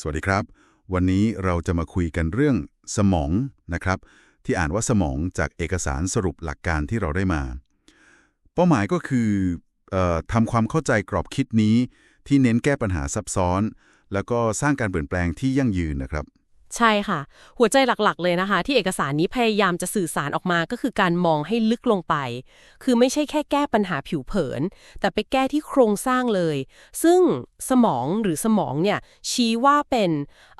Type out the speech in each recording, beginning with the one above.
สวัสดีครับ วันนี้เราจะมาคุยกันเรื่องสมองนะครับ ที่อ่านว่าสมองจากเอกสารสรุปหลักการที่เราได้มา เป้าหมายก็คือเออทำความเข้าใจกรอบคิดนี้ที่เน้นแก้ปัญหาซับซ้อน แล้วก็สร้างการเปลี่ยนแปลงที่ยั่งยืนนะครับ ใช่ค่ะ หัวใจหลักๆ เลยนะคะ ที่เอกสารนี้พยายามจะสื่อสารออกมาก็คือการมองให้ลึกลงไป คือไม่ใช่แค่แก้ปัญหาผิวเผิน แต่ไปแก้ที่โครงสร้างเลย ซึ่งสมองหรือสมองเนี่ยชี้ว่าเป็น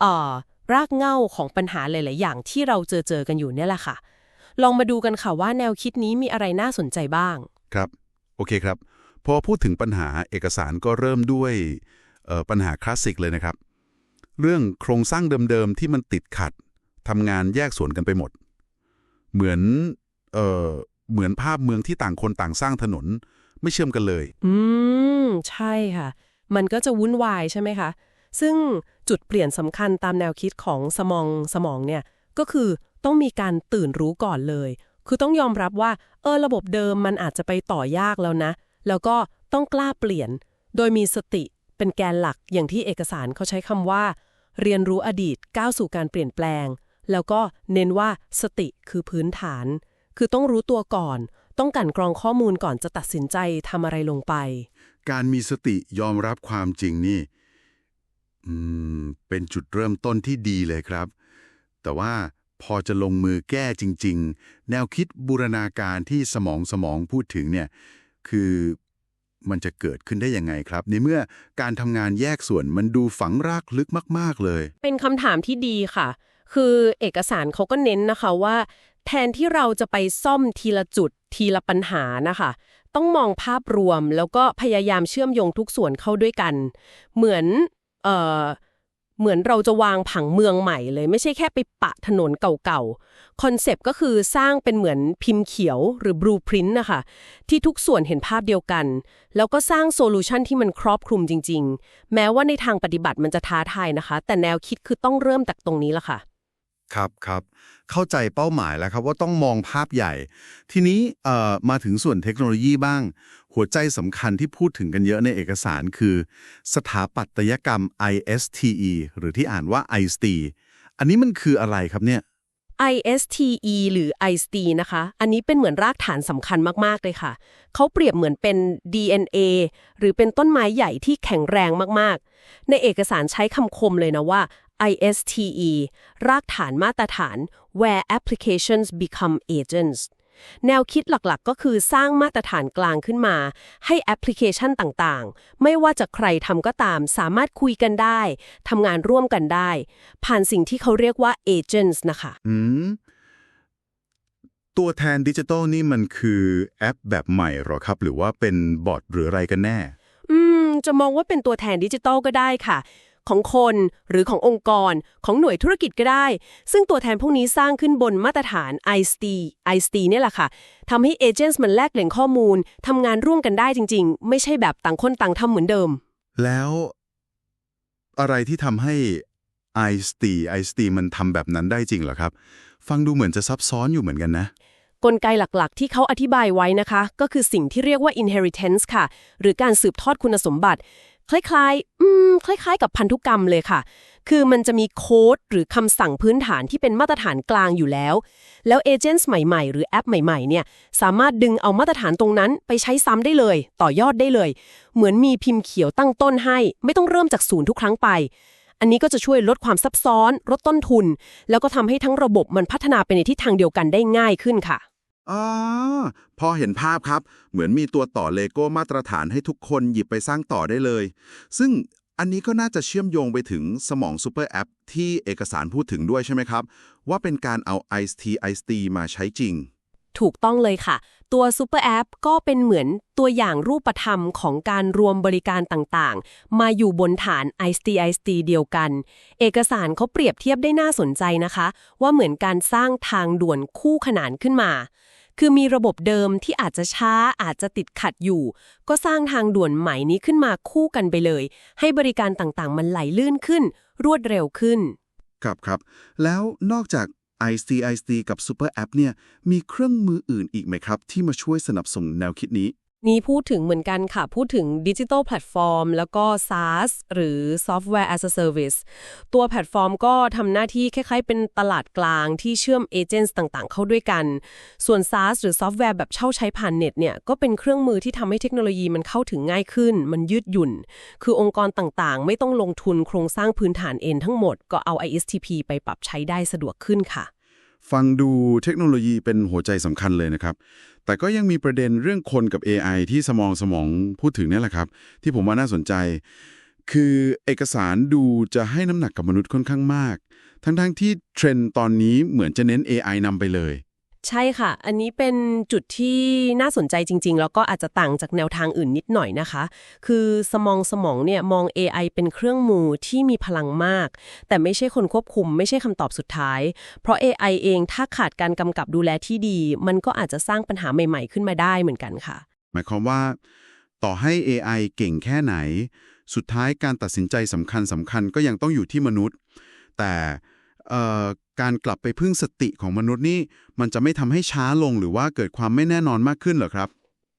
เอ่อรากเหง้าของปัญหาหลาย ๆ อย่างที่เราเจอเจอกันอยู่เนี่ยแหละค่ะ ลองมาดูกันค่ะว่าแนวคิดนี้มีอะไรน่าสนใจบ้าง ครับ โอเคครับ พอพูดถึงปัญหาเอกสารก็เริ่มด้วยปัญหาคลาสสิกเลยนะครับ เรื่องโครงสร้างเดิมๆที่มันติดขัดทำงานแยกส่วนกันไปหมด เหมือนเอ่อเหมือนภาพเมืองที่ต่างคนต่างสร้างถนน ไม่เชื่อมกันเลย อืม ใช่ค่ะ มันก็จะวุ่นวายใช่ไหมคะ ซึ่งจุดเปลี่ยนสำคัญตามแนวคิดของสมองสมองเนี่ยก็คือต้องมีการตื่นรู้ก่อนเลย คือต้องยอมรับว่า เออระบบเดิมมันอาจจะไปต่อยากแล้วนะ แล้วก็ต้องกล้าเปลี่ยน โดยมีสติเป็นแกนหลักอย่างที่เอกสารเขาใช้คำว่า เรียนรู้อดีตก้าวสู่การเปลี่ยนแปลง แล้วก็เน้นว่าสติคือพื้นฐาน คือต้องรู้ตัวก่อน ต้องกันกรองข้อมูลก่อนจะตัดสินใจทำอะไรลงไป การมีสติยอมรับความจริงนี่เป็นจุดเริ่มต้นที่ดีเลยครับ แต่ว่าพอจะลงมือแก้จริง ๆ แนวคิดบูรณาการที่สมองสมองพูดถึงเนี่ย คือ มันจะเกิดขึ้นได้ยังไงครับ ในเมื่อการทำงานแยกส่วนมันดูฝังรากลึกมาก ๆ เลย เป็นคำถามที่ดีค่ะ คือเอกสารเขาก็เน้นนะคะว่า แทนที่เราจะไปซ่อมทีละจุดทีละปัญหานะคะ ต้องมองภาพรวมแล้วก็พยายามเชื่อมโยงทุกส่วนเข้าด้วยกัน เหมือนเอ่อ เหมือนเราจะวางผังเมืองใหม่เลย ไม่ใช่แค่ไปปะถนนเก่าๆ คอนเซปต์ก็คือสร้างเป็นเหมือนพิมพ์เขียวหรือบลูพรินต์นะคะ ที่ทุกส่วนเห็นภาพเดียวกัน แล้วก็สร้างโซลูชันที่มันครอบคลุมจริง ๆ แม้ว่าในทางปฏิบัติมันจะท้าทายนะคะ แต่แนวคิดคือต้องเริ่มจากตรงนี้ละค่ะ ครับครับเข้าใจเป้าหมายแล้วครับว่าต้องมองภาพใหญ่ ทีนี้มาถึงส่วนเทคโนโลยีบ้าง หัวใจสำคัญที่พูดถึงกันเยอะในเอกสารคือ สถาปัตยกรรม ISTE หรือที่อ่านว่า IST อันนี้มันคืออะไรครับเนี่ย ISTE หรือ IST นะคะ อันนี้เป็นเหมือนรากฐานสำคัญมาก ๆ เลยค่ะ เขาเปรียบเหมือนเป็น DNA หรือเป็นต้นไม้ใหญ่ที่แข็งแรงมาก ๆ ในเอกสารใช้คำคมเลยนะว่า ISTE รากฐานมาตรฐาน where applications become agents แนวคิดหลักๆ ก็คือสร้างมาตรฐานกลางขึ้นมา ให้แอปพลิเคชันต่างๆ ไม่ว่าจะใครทำก็ตาม สามารถคุยกันได้ทำงานร่วมกันได้ ผ่านสิ่งที่เขาเรียกว่า agents นะคะ อืม ตัวแทนดิจิทัลนี่มันคือแอปแบบใหม่เหรอครับ หรือว่าเป็นบอทหรืออะไรกันแน่ อืม จะมองว่าเป็นตัวแทนดิจิทัลก็ได้ค่ะ ของคนหรือขององค์กร ของหน่วยธุรกิจก็ได้ ซึ่งตัวแทนพวกนี้สร้างขึ้นบนมาตรฐาน IST IST เนี่ยแหละค่ะทำให้เอเจนต์มันแลกเหล่งข้อมูลทำงานร่วมกันได้จริง ๆ ไม่ใช่แบบต่างคนต่างทำเหมือนเดิม แล้วอะไรที่ทำให้ i s t i s t มันทำแบบนั้นได้จริงเหรอครับ ฟังดูเหมือนจะซับซ้อนอยู่เหมือนกันนะกลไกหลักๆ ที่เขาอธิบายไว้นะคะ ก็คือสิ่งที่เรียกว่า inheritance ค่ะ หรือการสืบทอดคุณสมบัติ คล้ายๆ อืม คล้ายๆ กับพันธุกรรมเลยค่ะ คือมันจะมีโค้ดหรือคำสั่งพื้นฐานที่เป็นมาตรฐานกลางอยู่แล้ว แล้วเอเจนต์ใหม่ๆ หรือแอปใหม่ๆ เนี่ย สามารถดึงเอามาตรฐานตรงนั้นไปใช้ซ้ำได้เลย ต่อยอดได้เลย เหมือนมีพิมพ์เขียวตั้งต้นให้ ไม่ต้องเริ่มจากศูนย์ทุกครั้งไป อันนี้ก็จะช่วยลดความซับซ้อน ลดต้นทุน แล้วก็ทำให้ทั้งระบบมันพัฒนาไปในทิศทางเดียวกันได้ง่ายขึ้นค่ะ อ๋อ พอเห็นภาพครับ เหมือนมีตัวต่อเลโก้มาตรฐานให้ทุกคนหยิบไปสร้างต่อได้เลย ซึ่งอันนี้ก็น่าจะเชื่อมโยงไปถึงสมองซูเปอร์แอปที่เอกสารพูดถึงด้วยใช่ไหมครับ ว่าเป็นการเอา IST IST มาใช้จริง ถูกต้องเลยค่ะ ตัวซูเปอร์แอปก็เป็นเหมือนตัวอย่างรูปธรรมของการรวมบริการต่างๆ มาอยู่บนฐาน IST IST เดียวกัน เอกสารเขาเปรียบเทียบได้น่าสนใจนะคะ ว่าเหมือนการสร้างทางด่วนคู่ขนานขึ้นมา คือมีระบบเดิมที่อาจจะช้าอาจจะติดขัดอยู่ ก็สร้างทางด่วนใหม่นี้ขึ้นมาคู่กันไปเลย ให้บริการต่างๆ มันไหลลื่นขึ้น รวดเร็วขึ้น ครับครับ แล้วนอกจาก IC IC กับ Super App เนี่ยมีเครื่องมืออื่นอีกไหมครับ ที่มาช่วยสนับสนุนแนวคิดนี้ นี่พูดถึงเหมือนกันค่ะ พูดถึงดิจิ t a ลแพลตฟอร์มแล้วก็ SaaS หรือ Software as a Service ตัวแพลตฟอร์มก็ทำหน้าที่คล้ายๆ เป็นตลาดกลางที่เชื่อมเอเจนต์ต่างๆ เข้าด้วยกัน ส่วน SaaS หรือซอฟต์แวร์แบบเช่าใช้ผ่านเน็ตเนี่ย ก็เป็นเครื่องมือที่ทำให้เทคโนโลยีมันเข้าถึงง่ายขึ้น มันยืดหยุ่น คือองค์กรต่างๆ ไม่ต้องลงทุนโครงสร้างพื้นฐานเองทั้งหมดก็เอา ISTP ไปปรับใช้ได้สะดวกขึ้นค่ะ ฟังดูเทคโนโลยีเป็นหัวใจสำคัญเลยนะครับ แต่ก็ยังมีประเด็นเรื่องคนกับ AI ที่สมองสมองพูดถึงนี่แหละครับ ที่ผมว่าน่าสนใจ คือเอกสารดูจะให้น้ำหนักกับมนุษย์ค่อนข้างมาก ทั้งๆที่เทรนด์ตอนนี้เหมือนจะเน้น AI นำไปเลย ใช่ค่ะ อันนี้เป็นจุดที่น่าสนใจจริง ๆ แล้วก็อาจจะต่างจากแนวทางอื่นนิดหน่อยนะคะ คือสมองสมองเนี่ยมอง AI เป็นเครื่องมือที่มีพลังมาก แต่ไม่ใช่คนควบคุม ไม่ใช่คำตอบสุดท้าย เพราะ AI เองถ้าขาดการกำกับดูแลที่ดี มันก็อาจจะสร้างปัญหาใหม่ๆ ขึ้นมาได้เหมือนกันค่ะ หมายความว่า ต่อให้ AI เก่งแค่ไหน สุดท้ายการตัดสินใจสำคัญสำคัญก็ยังต้องอยู่ที่มนุษย์ แต่ การกลับไปพึ่งสติของมนุษย์นี่มันจะไม่ทำให้ช้าลงหรือว่าเกิดความไม่แน่นอนมากขึ้นเหรอครับ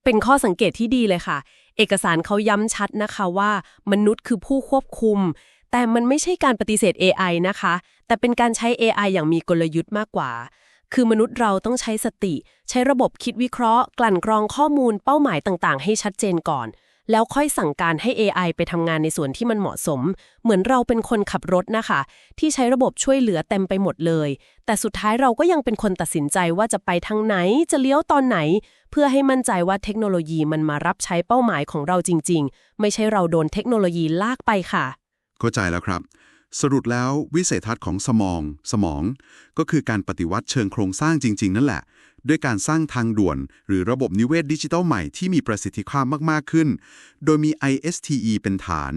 เป็นข้อสังเกตที่ดีเลยค่ะ เอกสารเขาย้ำชัดนะคะว่า มนุษย์คือผู้ควบคุม แต่มันไม่ใช่การปฏิเสธ AI นะคะ แต่เป็นการใช้ AI อย่างมีกลยุทธ์มากกว่า คือมนุษย์เราต้องใช้สติ ใช้ระบบคิดวิเคราะห์ กลั่นกรองข้อมูลเป้าหมายต่างๆ ให้ชัดเจนก่อน แล้วค่อยสั่งการให้ AI ไปทำงานในส่วนที่มันเหมาะสม เหมือนเราเป็นคนขับรถนะคะ ที่ใช้ระบบช่วยเหลือเต็มไปหมดเลย แต่สุดท้ายเราก็ยังเป็นคนตัดสินใจว่าจะไปทางไหน จะเลี้ยวตอนไหน เพื่อให้มั่นใจว่าเทคโนโลยีมันมารับใช้เป้าหมายของเราจริง ๆ ไม่ใช่เราโดนเทคโนโลยีลากไปค่ะ เข้าใจแล้วครับ สรุปแล้ววิสัยทัศน์ของสมอง สมอง ก็คือการปฏิวัติเชิงโครงสร้างจริง ๆ นั่นแหละ ด้วยการสร้างทางด่วน หรือระบบนิเวศดิจิทัลใหม่ที่มีประสิทธิภาพมาก ๆ ขึ้น โดยมี ISTE เป็นฐาน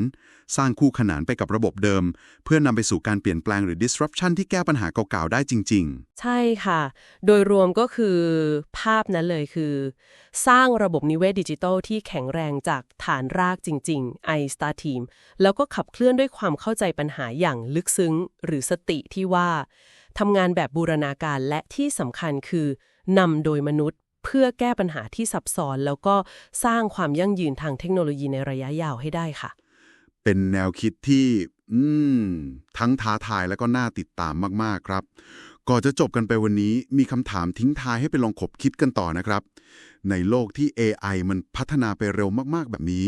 สร้างคู่ขนานไปกับระบบเดิม เพื่อนำไปสู่การเปลี่ยนแปลงหรือ disruption ที่แก้ปัญหาเก่า ๆ ได้จริง ๆ ใช่ค่ะ โดยรวมก็คือภาพนั้นเลยคือ สร้างระบบนิเวศดิจิทัลที่แข็งแรงจากฐานรากจริง ๆ iStar Team แล้วก็ขับเคลื่อนด้วยความเข้าใจปัญหาอย่างลึกซึ้ง หรือสติที่ว่าทำงานแบบบูรณาการและที่สำคัญคือ นำโดยมนุษย์เพื่อแก้ปัญหาที่ซับซ้อนแล้วก็สร้างความยั่งยืนทางเทคโนโลยีในระยะยาวให้ได้ค่ะ เป็นแนวคิดที่อืมทั้งท้าทายแล้วก็น่าติดตามมากๆครับ ก่อนจะจบกันไปวันนี้มีคำถามทิ้งท้ายให้ไปลองขบคิดกันต่อนะครับ ในโลกที่ AI มันพัฒนาไปเร็วมากๆแบบนี้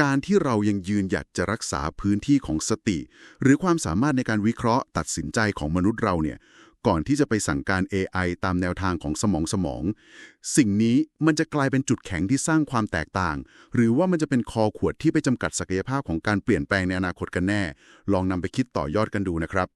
การที่เรายังยืนหยัดจะรักษาพื้นที่ของสติ หรือความสามารถในการวิเคราะห์ตัดสินใจของมนุษย์เราเนี่ย ก่อนที่จะไปสั่งการ AI ตามแนวทางของสมองสมอง สิ่งนี้มันจะกลายเป็นจุดแข็งที่สร้างความแตกต่าง หรือว่ามันจะเป็นคอขวดที่ไปจำกัดศักยภาพของการเปลี่ยนแปลงในอนาคตกันแน่ ลองนำไปคิดต่อยอดกันดูนะครับ